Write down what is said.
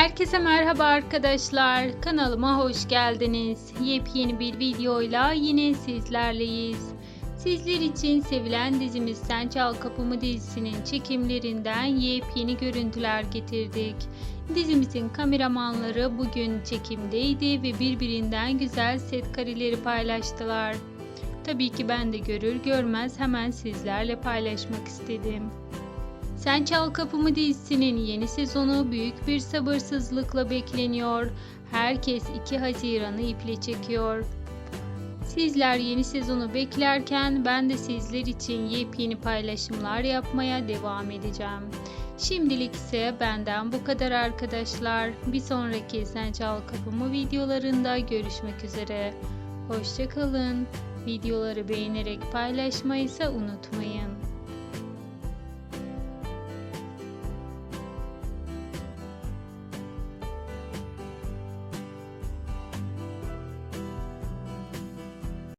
Herkese merhaba arkadaşlar. Kanalıma hoş geldiniz. Yepyeni bir videoyla yine sizlerleyiz. Sizler için sevilen dizimiz Sen Çal Kapımı dizisinin çekimlerinden yepyeni görüntüler getirdik. Dizimizin kameramanları bugün çekimdeydi ve birbirinden güzel set kareleri paylaştılar. Tabii ki ben de görür görmez hemen sizlerle paylaşmak istedim. Sen Çal Kapımı dizisinin yeni sezonu büyük bir sabırsızlıkla bekleniyor. Herkes 2 Haziran'ı iple çekiyor. Sizler yeni sezonu beklerken ben de sizler için yepyeni paylaşımlar yapmaya devam edeceğim. Şimdilik ise benden bu kadar arkadaşlar. Bir sonraki Sen Çal Kapımı videolarında görüşmek üzere. Hoşçakalın. Videoları beğenerek paylaşmayı ise unutmayın.